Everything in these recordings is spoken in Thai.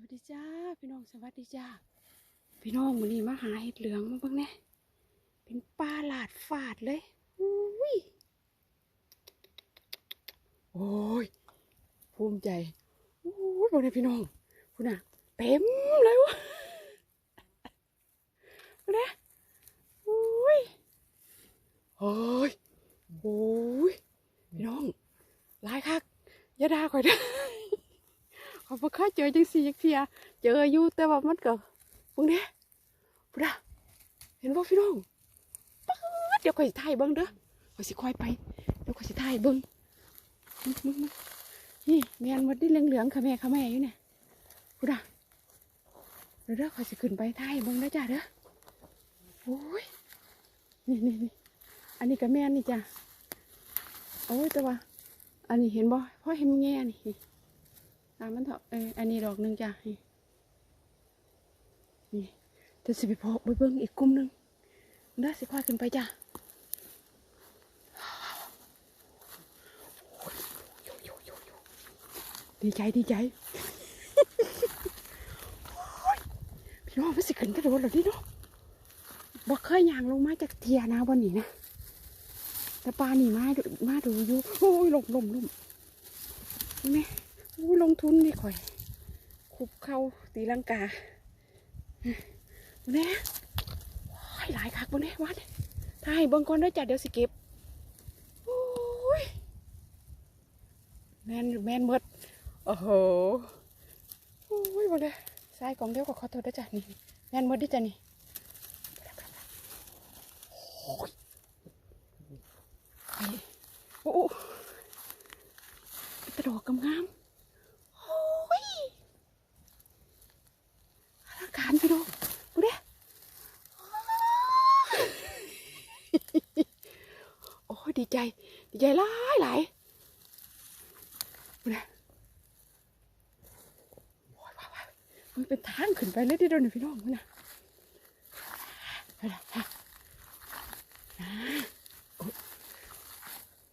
วัสดีจ้าพี่น้องสวัสดีจ้าพี่น้องวันนี้มาหาเห็ดเหลืองมาบ้างเนี่ยเป็นปลาหลาดฝาดเลยอุ้ยโอ้ยภูมิใจโอ้ยบอกเลยพี่น้องคุณน่ะเต็มเลยวะนะโอ้ยโอ้ยโอ้ยพี่น้องหลายคักย่าดาข่อยเด้อ เขาบ่เคยเจอจังสี่จักเทียเจออยู่แต่ว่ามันก็พวกเนี้ยพุดาเห็นบ่พี่น้องป๊าดเดี๋ยวข่อยสิถ่ายเบิ่งเด้อข่อยสิค่อยไปเดี๋ยวข่อยสิถ่ายเบิ่งมึงมึงมึงนี่แม่นหมดนี่เหลืองๆค่ะแม่ค่ะแม่อยู่เนี่ยพุดาเดี๋ยวเด้อข่อยสิขึ้นไปถ่ายเบิ่งเด้อจ้าเด้อโอ้ยนี่นี่นี่อันนี้ก็แม่นี่จ้ะโอ้ยแต่ว่าอันนี้เห็นบ่พ่อเห็นแง่นี่ ตามมันเถอะเอออันนี้ดอกหนึ่งจ้ะนี่นี่เดี๋ยวสิไปพอไปเบิ้งอีกกลุ่มหนึ่งเด้สิค่อยขึ้นไปจ้ะดีใจดีใจพี่น้องมันสิขึ้นกระโดดหรอดิเนาะบ่เคยย่างลงมาจากเทียนะวันนี้นะแต่ปลาหนีมาดูมาดูอยู่โอ้ยลมลมลมนี่อู้ ลงทุนนี่ข่อยคุบเข้าตีลังกาแน่ว้ายหลายคักบนนี้วัดถ้าให้เบิ่งก่อนได้จ้ะเดี๋ยวสิเก็บโอ้ยแมนแมนหมดโอ้โหโอ้ยบ่เลยใส่กล่องเดียวก็ขอโทษด้จ้ะนี่แมนหมดไดิจ้ะนี่โอ้ยนี่โอ้โหกระโดดกำงาม โอ้ยอลังการพี่น้องดูดิโอ้ยดีใจ ดีใจหลายหลายดูดิโอยว้าวมันเป็นทางขึ้นไปเลยที่โดนพี่น้องมันนะไปละฮะนะ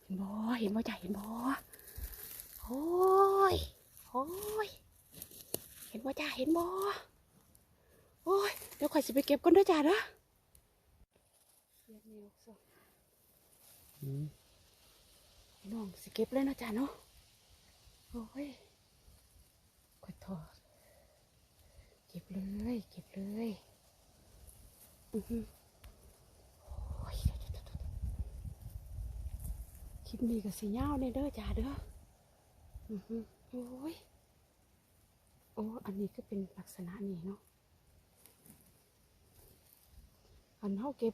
เห็นบ่เห็นบ่จ่าเห็นบ่โอ้ยโอ้ยเห็นบ่จ้าเห็นบ่โอ้ยเดี๋ยวข่อยสิไปเก็บก่อนด้วยจ้าเด้อเนวซะ น้องสิเก็บเลยนะจ้าเนาะ โอ้ยข่อทอด เก็บเลย เก็บเลยอือหือโอ้ยเดี๋ยวๆคลิปนี้ก็สิยาวเนี่ยเด้อจ้าเด้อ อือหือโอ้ย โอ้ อันนี้ก็เป็นลักษณะนี้เนาะ อันเขาเก็บ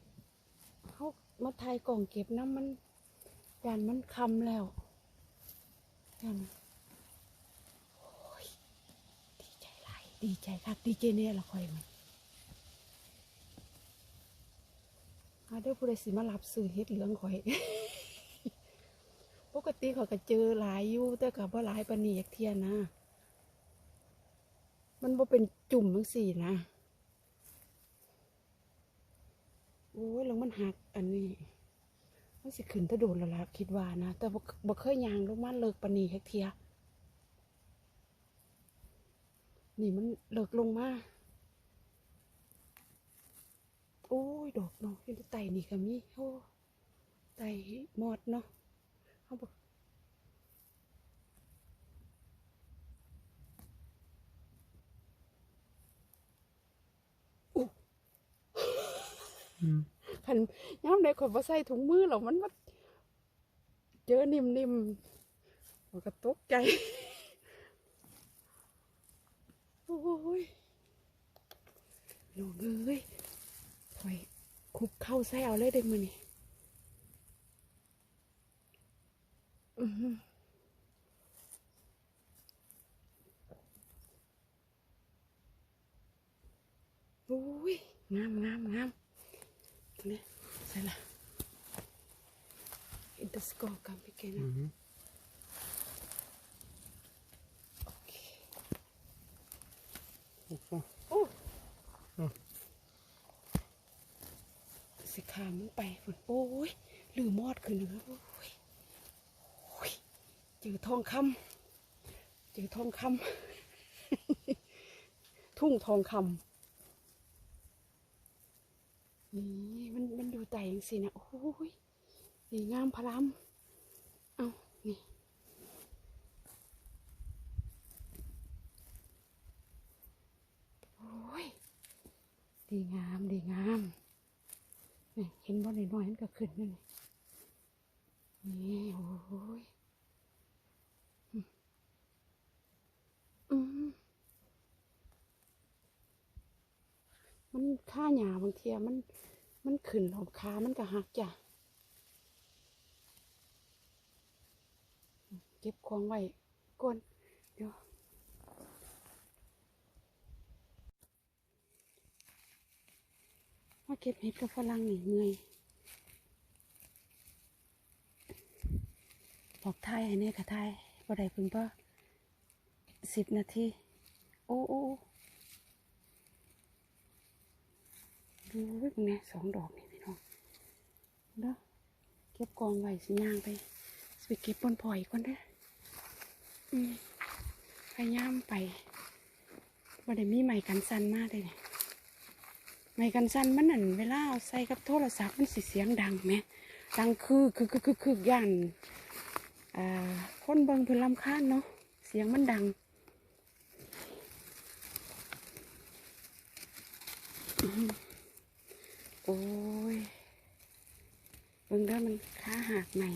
เขามาไทยกล่องเก็บน้ำมัน ยานมันคำแล้วยานดีใจหลดีใจคักดีใจเนี่ยละคอยมันอาเดี๋ยวผู้ใดสิมารับซื้อเฮ็ดเหลืองข่อย ปกติเขาก็เจอหลายอยู่แต่ก็บ่หลายปนนี้อยากเทียนนะ มันบ่เป็นจุ่มทั้งสี่นะโอ้ยล้วมันหักอันนี้ มันสิขึ้นถ้าโดนและละคิดว่านะ แต่บ่เคยยางลงมาเลิกปนีแค่เทีย นี่มันเลิกลงมาโอ้ย ดอกเนาะเห็นแต่ไตนี่ก็มีโอ้ไตหมดเนาะเขาบอก คันย้ำใดข่อยบ่ใส่ถุงมือหรอกมันมาเจอนิ่มๆมันก็ตกใจ โอ้ยน้องเอ้ยข่อยคุบเข้าใส่เอาเลยเด็กมือนี่อือหือโอ้ยงามงามงาม Ne, Sala. Inte skaka mycket nu. Mhm. Okej. Och så. Oh. Ja. สิขามันไปพุ่นโอ้ยลืมมอดขึ้นเลยโอ้ยโอ้ยเจอทองคำเจอทองคำ ทุ่งทองคำนี่มันมันดูใจจัง สินะโอ้ยนี่งามพลามเอานี่โอ้ยดีงามดีงามนี่เห็นบ่น้อยๆมันก็ขึ้นนี่นี่โอ้ยมอืมมันค่าหยาบางเทียมัน มันขึ้นหลบขามันก็หักจ้ะ เก็บของไว้ก่อนเดี๋ยวมาเก็บเห็ดกับฝรั่งนี่เมื่อยบอกทายให้แน่ค่ะทายบ่ได้เพิ่งป่ะสิบนาที โอ้โอ้โอ้ ดูไว้ตรงนี้สองดอกนี่พี่น้องเด้อเก็บกองไว้สิย่างไปสิไปเก็บบนพอยก่อนเด้ออืมพยายามไปว่าได้มีไม้กันสั่นมากเลยเนี่ยไม้กันสั่นมันนั่นเวลาเอาใส่กับโทรศัพท์มันสิเสียงดังไหมดังคือคือคือคือคือย่านอ่าคนเบิงเพิ่นลำคาญเนาะเสียงมันดัง โอ้ยเบิ่งเด้อมันขาหักใหม่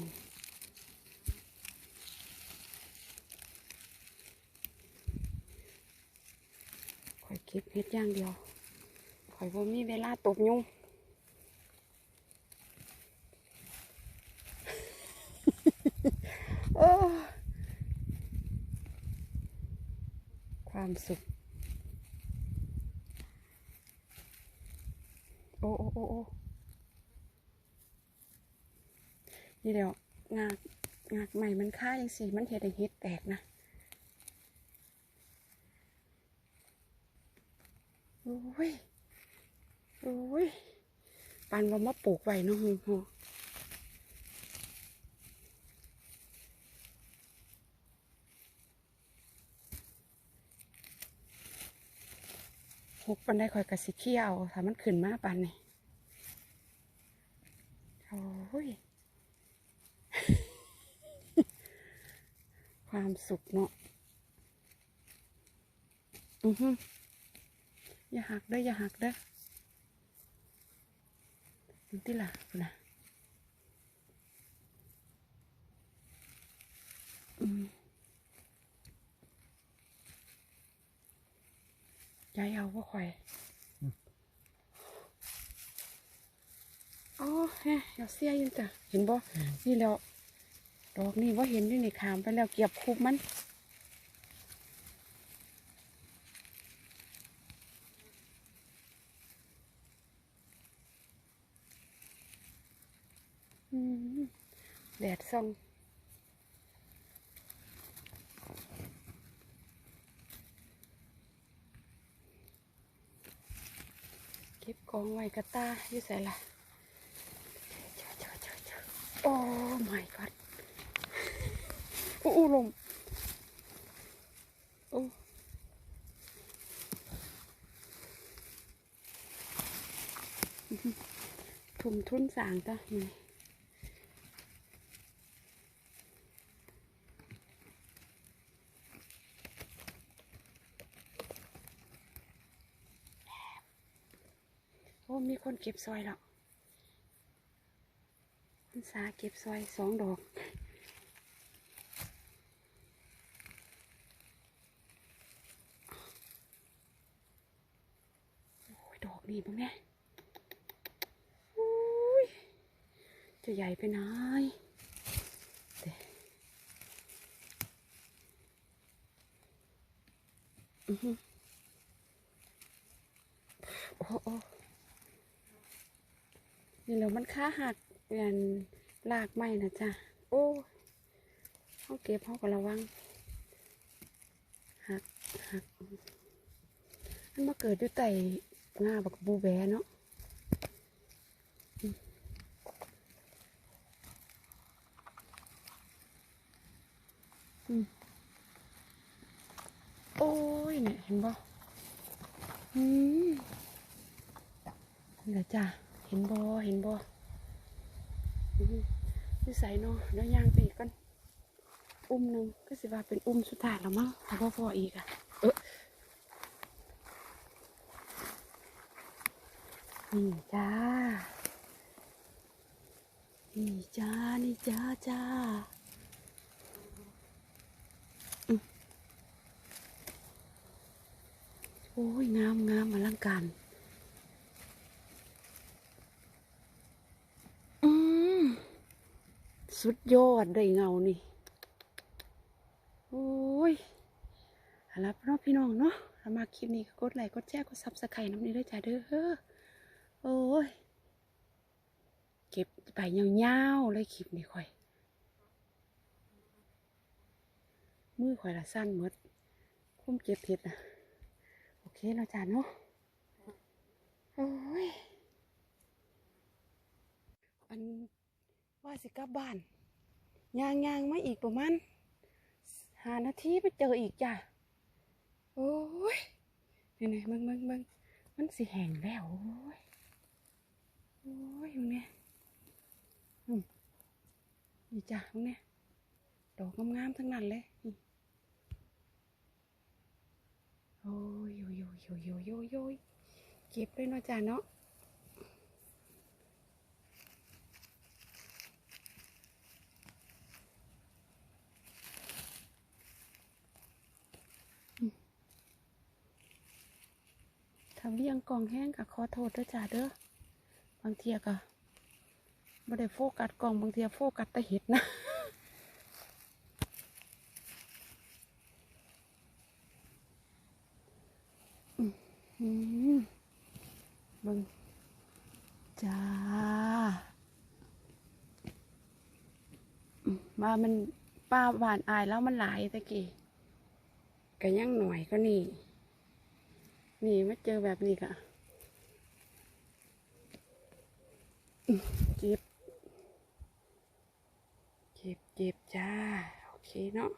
ข่อยเก็บเฮ็ดอย่างเดียว ข่อยบ่มีเวลาตบยุงความสุข โอ้โอ้โอ้โอ้นี่เดี๋ยวงากงากใหม่มันค่ายังสิมันเห็ดไอ้เห็ดแตกนะโอ้ยโอ้ยปันว่ามาปลูกไว้เน้องหูหู หกปันได้คอยกระสิเขี้ยวถ้ามันขึ้นมาปันนี่โอ้ย ความสุขเนาะอือฮึอย่าหักเด้ออย่าหักเด้อดูที่ล่ะนนะอืม ยายเอาว่าข่อยอ๋อแฮะเดี๋ยวเสียอยินจ้ะเห็นบ่นี่แล้วดอกนี่ว่าเห็นด้วยนี่ขามไปแล้วเก็บคุบมันอืมแดดส่องเกองไว้กระตาอยู่ใส่ละโอ้ my god อู้ลมโอ้ทุ่มทุนสางจ้ะนี่ อ้มีคนเก็บซอยแล้วคุณสาเก็บซอยสองดอกอดอกนี่บ้างเนี่ยโอ้ยจะใหญ่ไปไหนอยเดี๋ยวอือหือโอ้โอ้ นี่แล้วมันค่าหักเงินลากไม้นะจ๊ะโอ้เขาเก็บเขาก็ระวัง หักหักมันมาเกิดอยู่ใต้าบักบูแบเนาะโอ้ยเนี่ยเห็นบ่อืมเดี๋ยวจ้ะ ห็นบอเห็นบออืมนิสัยเนาะเดี๋ยวย่างไปอีกกัน อุ้มหนึ่งก็สิว่าเป็นอุ้มสุดท้ายแล้วมั้งถ้าพ่อพออีกอะเออนี่จ้า นี่จ้า นี่จ้าจ้าโอ้ย งามงามอลังการ อืม สุดยอดได้เงานี่ โอ้ยเอาล่ะพี่น้องพี่น้องเนาะถ้ามาคลิปนี้ก็กดไลค์กดแชร์กดซับสไครต์น้ำนี้ด้วยจ้าเด้อโอ้ย เก็บไปยาๆเลยคลิปนี้ค่อย มือค่อยละสั้นหมดคุ้มเจ็บเผ็ดนะโอเคเนาจ้าเนาะโอ้ยอันว่าสิกลับบ้าน ยางยางๆมาอีกประมาณหานาทีไปเจออีกจ้ะ โอ้ยนี่ไงมึงมึงมึงมันสิแห้งแล้ว โอ้ย โอ้ยมึงเนี่ยอืมนี่จ้ะมึงเนี่ยดอกงามๆทั้งนั้นเลยโอ้ยโยโยโยโยโยโยยเก็บเลยเนาะจ้ะเนาะอืมถ้า เลี้ยงกองแห้งก็ขอโทษด้วยจ้ะเด้อบางเทียก็ไม่ได้โฟกัสกล่องบางเทียโฟกัสแต่เห็ดนะบิ่งจ้ามว่ามันป้าหวานอายแล้วมันหลายตะกี้ก็ยังหน่อยก็นี่ นี่มาเจอแบบนี้กะเจ็บ เจ็บเจ็บจ้า โอเคเนาะ